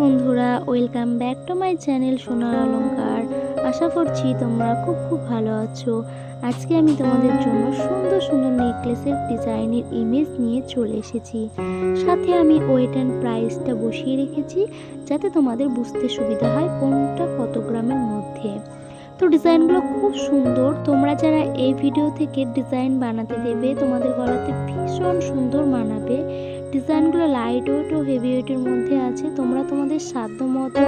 বন্ধুরা welcome back to my channel সোনার অলংকার আশা করছি তোমরা খুব খুব ভালো আছো। আজকে আমি তোমাদের জন্য সুন্দর সুন্দর নেকলেসের ডিজাইনের ইমেজ নিয়ে চলে এসেছি। সাথে আমি ওয়েট অ্যান্ড প্রাইসটা বসিয়ে রেখেছি, যাতে তোমাদের বুঝতে সুবিধা হয় কোনটা কত গ্রামের মধ্যে। তো ডিজাইনগুলো খুব সুন্দর। তোমরা যারা এই ভিডিও থেকে ডিজাইন বানাতে দেবে, তোমাদের গলাতে ভীষণ সুন্দর মানাবে। ডিজাইনগুলো লাইট ওয়েট ও হেভি ওয়েটের মধ্যে আছে। তোমরা তোমাদের সাধ্য মতো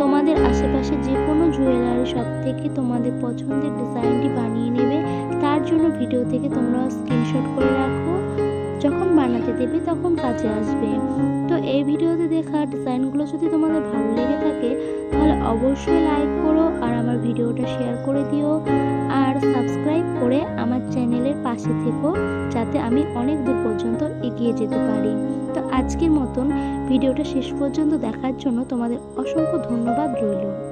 তোমাদের আশেপাশে যে কোনো জুয়েলারি শপ থেকে তোমাদের পছন্দের ডিজাইনটি বানিয়ে নেবে। তার জন্য ভিডিও থেকে তোমরা স্ক্রিনশট করে রাখো। যখন বানাতে দেবে তখন কাজে আসবে। তো এই ভিডিওতে দেখা ডিজাইনগুলো যদি তোমাদের ভালো লেগে থাকে, তাহলে অবশ্যই লাইক করো আর আমার ভিডিওটা শেয়ার করে দিও। আর সাবস্ক্রাইব করে আমার পাশে থেকো যাতে আমি অনেক দূর পর্যন্ত এগিয়ে যেতে পারি। তো আজকের মতন ভিডিওটা শেষ পর্যন্ত দেখার জন্য তোমাদের অসংখ্য ধন্যবাদ রইল।